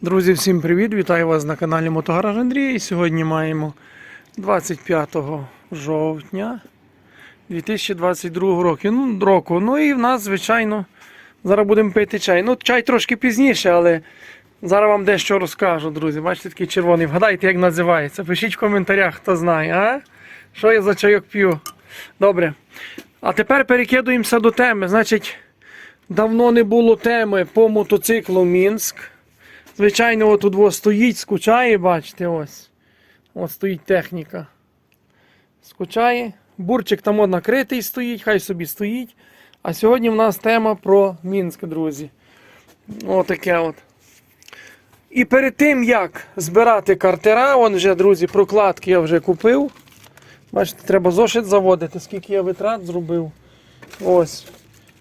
Друзі, всім привіт! Вітаю вас на каналі Мотогараж Андрій. І Сьогодні маємо 25 жовтня 2022 року. Ну, року. Ну і в нас, звичайно, зараз будемо пити чай. Ну, чай трошки пізніше, але зараз вам дещо розкажу, друзі. Бачите, такий червоний. Вгадайте, як називається. Пишіть в коментарях, хто знає, а? Що я за чайок п'ю. Добре. А тепер перекидуємося до теми. Значить, давно не було теми по мотоциклу Мінськ. Звичайно, от тут стоїть, скучає, бачите, ось. Ось стоїть техніка. Скучає. Бурчик там накритий стоїть, хай собі стоїть. А сьогодні в нас тема про Мінськ, друзі. Отаке от. І перед тим, як збирати картера, он вже, друзі, прокладки я вже купив. Бачите, треба зошит заводити, скільки я витрат зробив. Ось.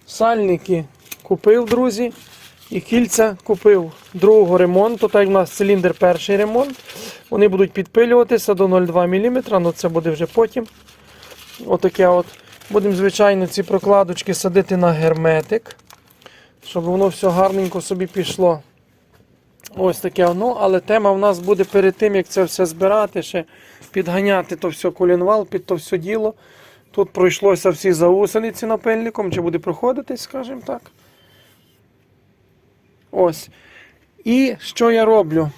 Сальники купив, друзі. І кільця купив другого ремонту. Так як у нас циліндр перший ремонт. Вони будуть підпилюватися до 0,2 мм, але це буде вже потім. Отаке от. Будемо, звичайно, ці прокладочки садити на герметик, щоб воно все гарненько собі пішло. Ось таке воно, але тема в нас буде перед тим, як це все збирати, ще підганяти то все колінвал під то все діло. Тут пройшлося всі заусениці напильником, чи буде проходитись, скажімо так. Ось. І що я роблю?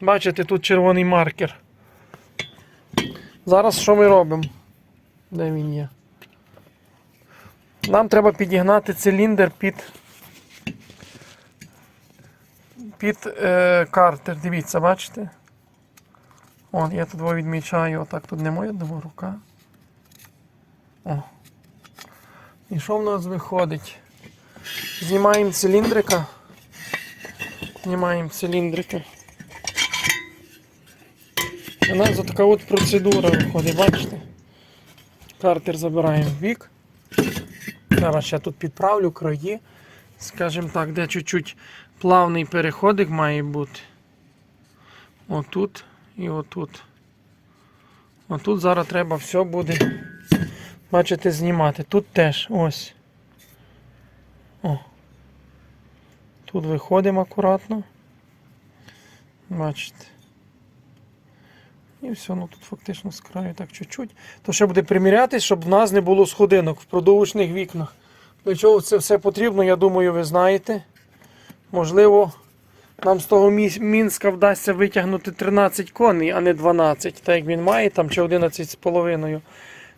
Бачите, тут червоний маркер. Зараз що ми робимо? Де він є? Нам треба підігнати циліндр під під е, картер. Дивіться, бачите? О, я тут його відмічаю, отак тут не моя дома рука. О. І що в нас виходить? Знімаємо циліндрика. Знімаємо циліндрики. У нас така от процедура виходить, бачите? Картер забираємо в бік. Зараз ще тут підправлю краї. Скажімо так, де чуть-чуть плавний переходик має бути. Отут і отут. Отут зараз треба все буде, бачите, знімати. Тут теж ось. О. Тут виходимо акуратно. Бачите. І все, ну тут фактично з краю так чуть-чуть. То ще буде примірятись, щоб в нас не було сходинок в продовжних вікнах. Для чого це все потрібно, я думаю, ви знаєте. Можливо, нам з того Мінська вдасться витягнути 13 коней, а не 12, так як він має, там чи 11 з половиною.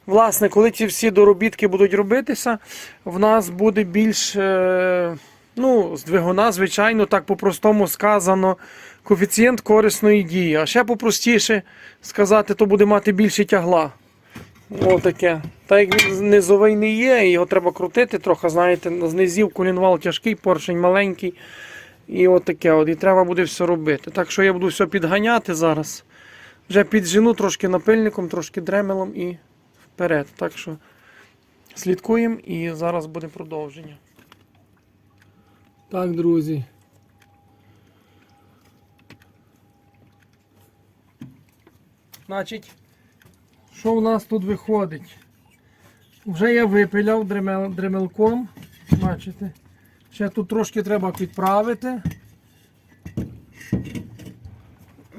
Власне, коли ці всі доробітки будуть робитися, в нас буде більш. Е- Ну, з двигуна, звичайно, так по-простому сказано, коефіцієнт корисної дії. А ще попростіше сказати, то буде мати більше тягла. Отаке. Так як він низовий не є, його треба крутити трохи, знаєте, з низів колінвал тяжкий, поршень маленький. І отаке. От. І треба буде все робити. Так що я буду все підганяти зараз. Вже піджену трошки напильником, трошки дремелом і вперед. Так що слідкуємо і зараз буде продовження. Так, друзі. Значить, що в нас тут виходить? Вже я випиляв дремел, дремелком. Бачите? Ще тут трошки треба підправити.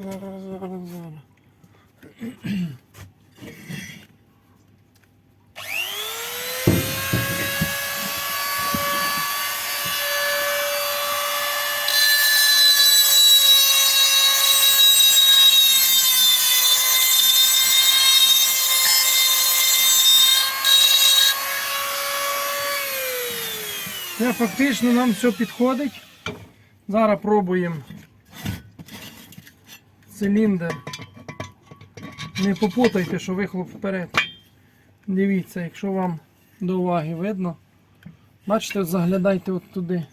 Зараз, зараз, зараз. Фактично нам все підходить. Зараз пробуємо циліндр. Не попутайте, що вихлоп вперед. Дивіться, якщо вам до уваги видно. Бачите, заглядайте от туди.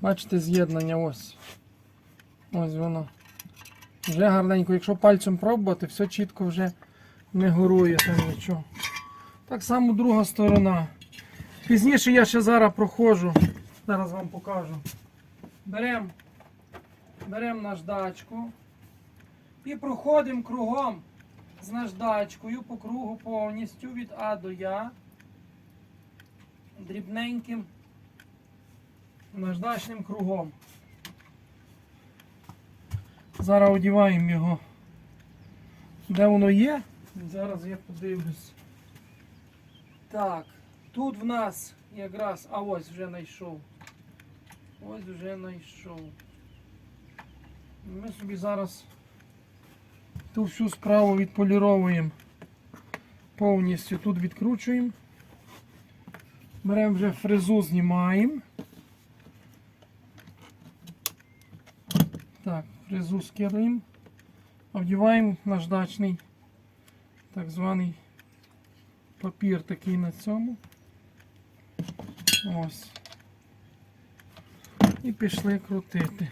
Бачите з'єднання ось. Ось воно. Вже гарненько. Якщо пальцем пробувати, все чітко вже не горує там нічого. Так само друга сторона. Пізніше я ще зараз проходжу. Зараз вам покажу. Беремо берем наждачку і проходимо кругом з наждачкою по кругу повністю від А до Я. Дрібненьким наждачним кругом. Зараз одіваємо його. Де воно є? Зараз я подивлюсь. Так, тут в нас якраз, а ось вже знайшов. Ось вже знайшов. Ми собі зараз ту всю справу відполіровуємо. Повністю тут відкручуємо. Беремо вже фрезу, знімаємо. Так, фрезу скидаємо. А вдіваємо наждачний так званий папір такий на цьому. Ось. І пішли крутити.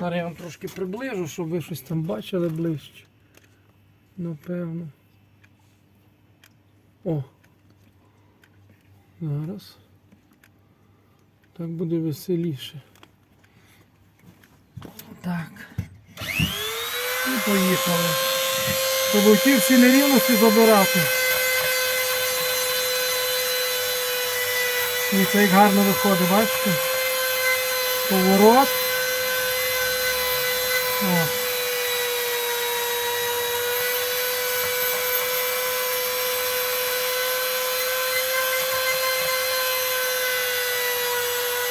Зараз я вам трошки приближу, щоб ви щось там бачили ближче. Напевно. О. Зараз. Так буде веселіше. Так. І поїхали. Щоб ті всі нерівності забирати. І це як гарно виходить, бачите? Поворот. О.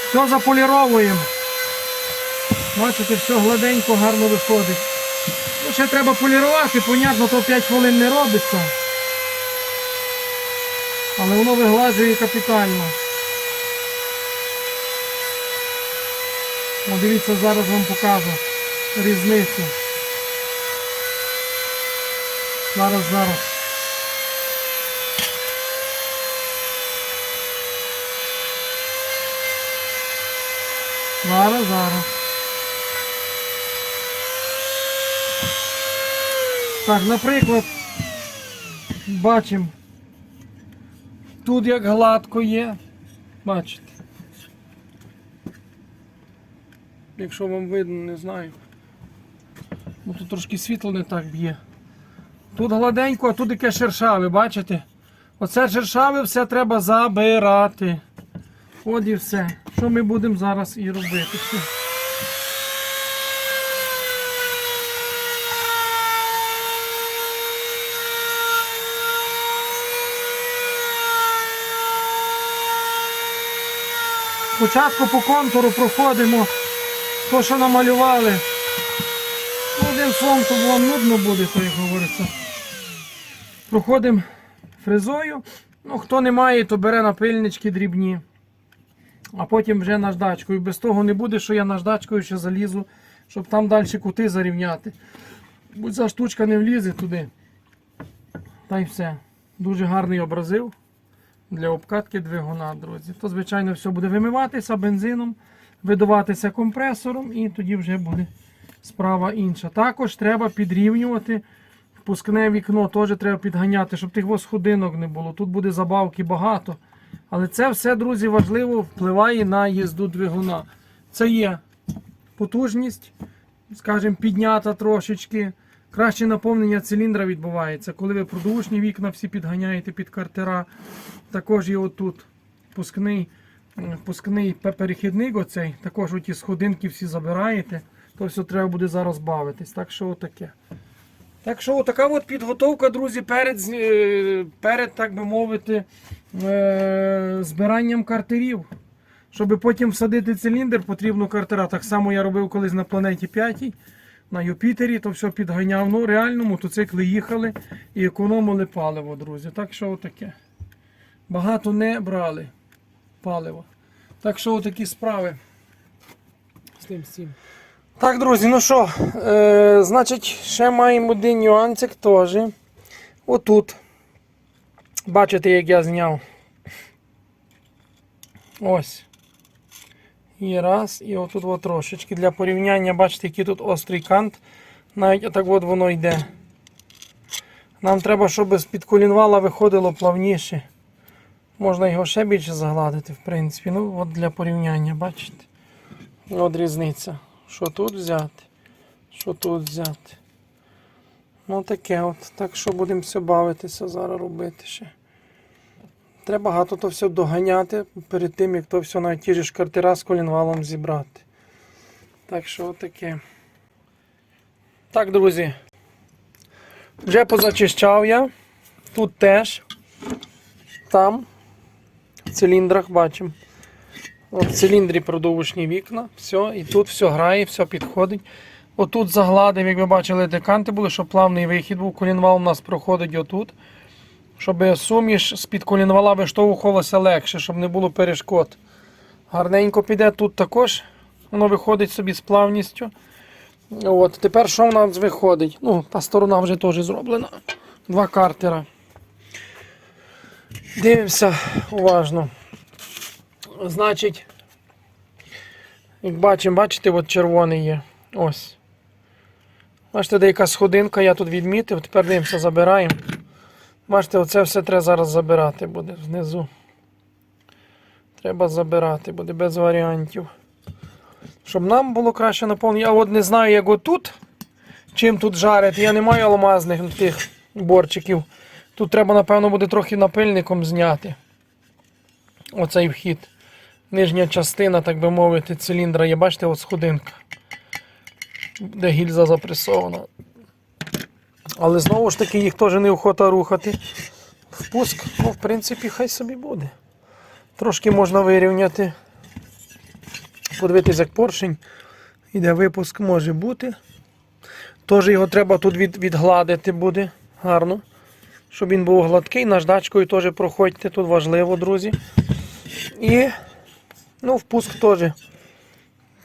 Все заполіровуємо. Бачите, все гладенько, гарно виходить. Ну, ще треба полірувати, понятно, то 5 хвилин не робиться. Але воно вигладжує капітально. О, дивіться, зараз вам покажу різницю. Зараз, зараз. Зараз, зараз. Так, наприклад, бачимо. Тут як гладко є. Бачите. Якщо вам видно, не знаю. Бо тут трошки світло не так б'є. Тут гладенько, а тут яке шершаве, бачите? Оце шершаве все треба забирати. От і все. Що ми будемо зараз і робити? Спочатку по контуру проходимо то, що намалювали. Одним словом, то вам нудно буде, то як говориться. Проходимо фрезою. Ну, хто не має, то бере напильнички дрібні. А потім вже наждачкою. Без того не буде, що я наждачкою ще залізу, щоб там далі кути зарівняти. Бо ця штучка не влізе туди. Та й все. Дуже гарний образив для обкатки двигуна, друзі. То, звичайно, все буде вимиватися бензином, видуватися компресором, і тоді вже буде справа інша. Також треба підрівнювати впускне вікно, теж треба підганяти, щоб тих восходинок не було. Тут буде забавки багато. Але це все, друзі, важливо впливає на їзду двигуна. Це є потужність, скажімо, піднята трошечки. Краще наповнення циліндра відбувається. Коли ви продушні вікна всі підганяєте під картера. Також є отут впускний, м, впускний перехідник оцей. Також оті сходинки всі забираєте. То все треба буде зараз бавитись. Так що отаке. Так що така от підготовка, друзі, перед, е, перед так би мовити, е, збиранням картерів. Щоб потім всадити циліндр, потрібно картера. Так само я робив колись на планеті 5, на Юпітері, то все підганяв. Ну, реально мотоцикли їхали і економили паливо, друзі. Так що отаке. Багато не брали палива. Так що отакі справи з тим всім. Так, друзі, ну що, е, значить, ще маємо один нюансик теж. Отут. Бачите, як я зняв. Ось. І раз, і отут от трошечки. Для порівняння, бачите, який тут острий кант. Навіть отак от воно йде. Нам треба, щоб з-під колінвала виходило плавніше. Можна його ще більше загладити, в принципі. Ну, от для порівняння, бачите? От різниця. Що тут взяти, що тут взяти. Ну таке от. Так що будемо все бавитися зараз робити ще. Треба багато то все доганяти перед тим, як то все на ті ж шкартера з колінвалом зібрати. Так що отаке. Так, друзі. Вже позачищав я. Тут теж. Там. Циліндрах бачимо. В циліндрі продовжні вікна. Все, і тут все грає, все підходить. Отут загладив, як ви бачили, деканти були, щоб плавний вихід був. Колінвал у нас проходить отут. Щоб суміш з-під колінвала виштовхувалося легше, щоб не було перешкод. Гарненько піде тут також. Воно виходить собі з плавністю. От, тепер що в нас виходить? Ну, та сторона вже теж зроблена. Два картера. Дивимося уважно. Значить, як бачимо, бачите, от червоний є. Ось. Бачите, деяка сходинка, я тут відмітив, тепер дивимося, забираємо. Бачите, оце все треба зараз забирати буде знизу. Треба забирати, буде без варіантів. Щоб нам було краще наповнити. Я от не знаю, як отут, чим тут жарити. Я не маю алмазних тих борчиків. Тут треба, напевно, буде трохи напильником зняти. Оцей вхід. Нижня частина, так би мовити, циліндра є. Бачите, от сходинка. Де гільза запресована. Але знову ж таки їх теж неохота рухати. Впуск, ну, в принципі, хай собі буде. Трошки можна вирівняти. Подивитись, як поршень. Іде випуск може бути. Теж його треба тут від, відгладити буде гарно. Щоб він був гладкий, наждачкою теж проходьте, тут важливо, друзі. І ну, впуск теж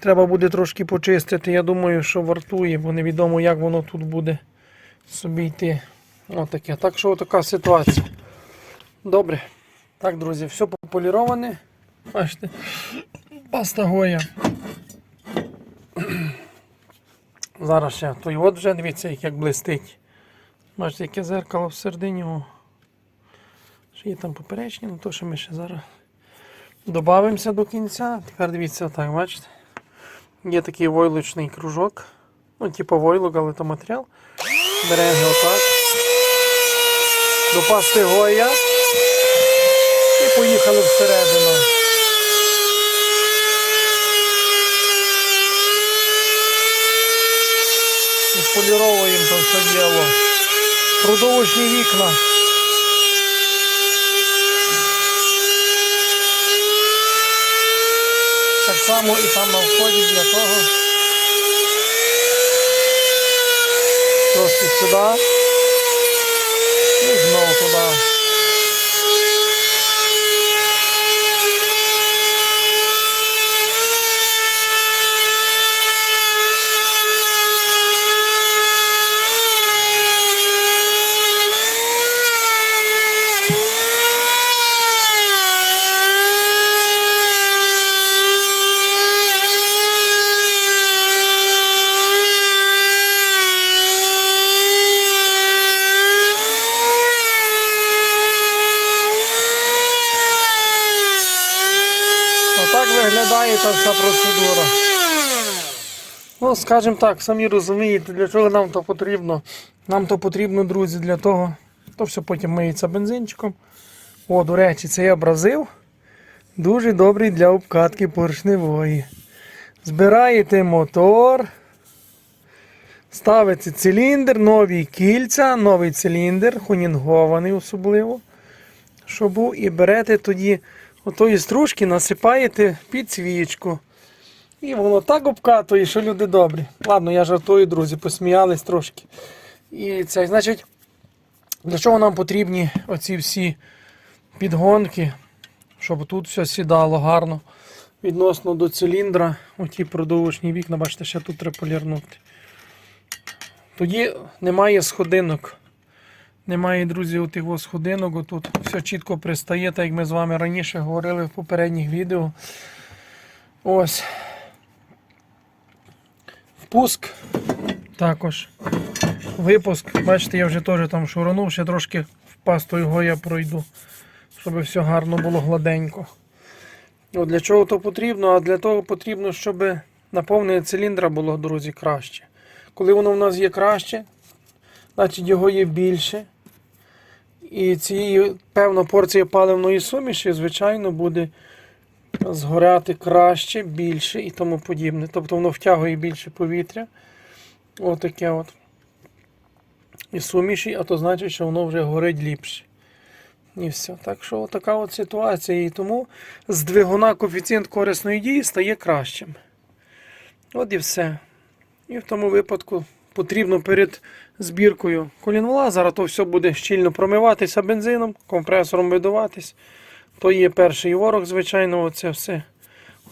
треба буде трошки почистити. Я думаю, що вартує, бо невідомо, як воно тут буде собі йти. Отаке. Так що така ситуація. Добре. Так, друзі, все пополіроване. Бачите, паста гоя. Зараз ще той от вже дивіться, як, блистить. Бачите, яке зеркало всередині. О. Ще є там поперечні, ну то що ми ще зараз добавимося до кінця. Тепер дивіться, отак, бачите. Є такий войлочний кружок. Ну, типу войлок, але то матеріал. Беремо отак. До пасти гоя. І поїхали всередину. І поліровуємо там все діло. Продовжні вікна. Так само і там на вході для того. Трошки сюди. І знову туди. Отак виглядає та вся процедура. Скажімо так, самі розумієте, для чого нам то потрібно. Нам то потрібно, друзі, для того. То все потім миється бензинчиком. О, до речі, цей абразив дуже добрий для обкатки поршневої. Збираєте мотор, ставите циліндр, нові кільця, новий циліндр, хонінгований особливо, що був, і берете тоді отої стружки, насипаєте під свічку. І воно так обкатує, що люди добрі. Ладно, я жартую, друзі, посміялись трошки. І це, значить, для чого нам потрібні оці всі підгонки, щоб тут все сідало гарно. Відносно до циліндра, оті продовжні вікна, бачите, ще тут треба полірнути. Тоді немає сходинок. Немає, друзі, отих ось сходинок. Отут все чітко пристає, так як ми з вами раніше говорили в попередніх відео. Ось. Впуск також. Випуск. Бачите, я вже теж там шуранув, ще трошки в пасту його я пройду, щоб все гарно було гладенько. От для чого то потрібно? А для того потрібно, щоб наповнення циліндра було, друзі, краще. Коли воно в нас є краще, значить його є більше. І цієї певна порція паливної суміші, звичайно, буде згоряти краще, більше і тому подібне. Тобто воно втягує більше повітря. Отаке от. І суміші, а то значить, що воно вже горить ліпше. І все. Так що така от ситуація. І тому з двигуна коефіцієнт корисної дії стає кращим. От і все. І в тому випадку потрібно перед збіркою колінвала. Зараз то все буде щільно промиватися бензином, компресором видуватись. То є перший ворог, звичайно, оце все.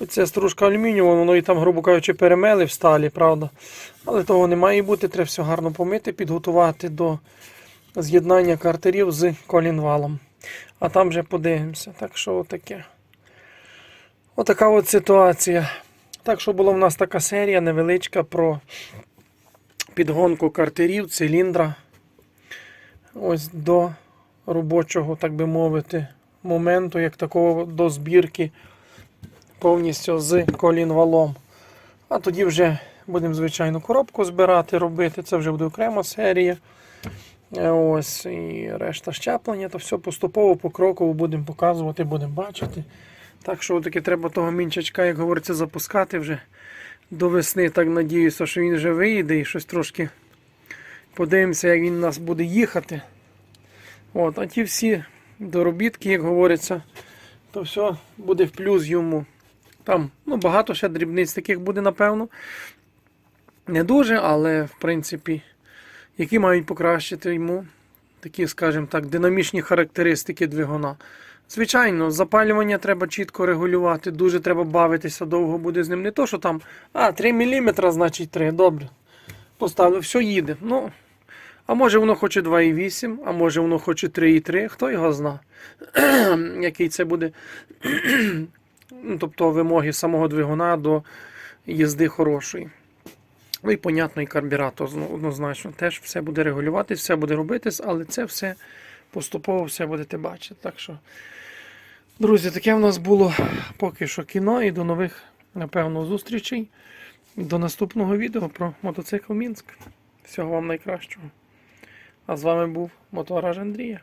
Оце стружка алюмінієва, воно і там, грубо кажучи, перемели в сталі, правда. Але того не має бути, треба все гарно помити, підготувати до з'єднання картерів з колінвалом. А там вже подивимося. Так що отаке. Отака от ситуація. Так що була в нас така серія невеличка про підгонку картерів, циліндра. Ось до робочого, так би мовити, моменту, як такого до збірки повністю з колінвалом. А тоді вже будемо, звичайно, коробку збирати, робити. Це вже буде окрема серія. Е, Ось і решта щеплення, то все поступово покроково будемо показувати, будемо бачити. Так що таки треба того мінчачка, як говориться, запускати вже до весни. Так надіюся, що він вже вийде і щось трошки подивимося, як він у нас буде їхати. От, а ті всі доробітки, як говориться, то все буде в плюс йому. Там ну, багато ще дрібниць таких буде, напевно. Не дуже, але в принципі, які мають покращити йому такі, скажімо так, динамічні характеристики двигуна. Звичайно, запалювання треба чітко регулювати, дуже треба бавитися, довго буде з ним. Не то, що там, а, 3 мм, значить 3, добре. Поставив, все їде. Ну, а може воно хоче 2,8, а може воно хоче 3,3, хто його зна, який це буде. ну, тобто вимоги самого двигуна до їзди хорошої. Ну і, понятно, і карбюратор однозначно теж все буде регулюватись, все буде робитись, але це все поступово все будете бачити. Так що, друзі, таке в нас було поки що кіно і до нових, напевно, зустрічей. До наступного відео про мотоцикл Мінськ. Всього вам найкращого. А з вами був Мотораж Андрія.